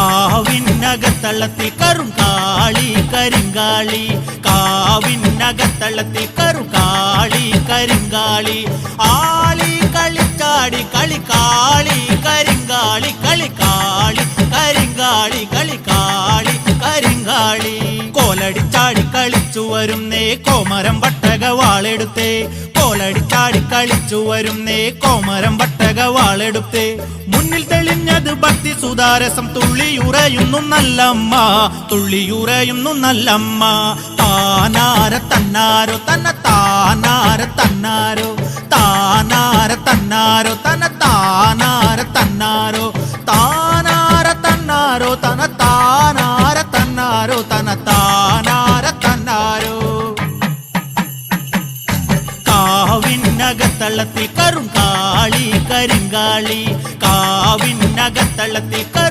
കാവിനകത്തള്ളത്തി കാളി കരിങ്കാളി. കാവിനകത്തള്ളത്തിൽ കറും കാളി കരിങ്കാളി. ആളി കളിച്ചാടി കാളി കരിങ്കാളി കളി കാളി കരിങ്കാളി കളി കാളി കരിങ്കാളി. കോലടിച്ചാടി കളിച്ചു വരുന്നേ കോമരം വട്ടക വാളെടുത്തേ കോലടിച്ചാടി കളിച്ചു വരുന്നേ. കോമരം വട്ടക വാളെടുത്തേ മുന്നിൽ തെളിഞ്ഞത് ഭക്തി സുതാരസം. തുള്ളിയുറയുന്നു നല്ലമ്മ. തുള്ളിയുറയുന്നു നല്ലമ്മ. താനാര തന്നാരോ തന്ന താനാര തന്നാരോ. താനാര തന്നാരോ തന്ന താനാര തന്നാരോ. താനാര തന്നാരോ തന താനാര തന്നാരോ. തന താനാര തന്നാരോ. കാവിനകത്തള്ളത്തി കരുങ്കാളി കരിങ്കാളി. കാവിനകത്തള്ളത്തി കരു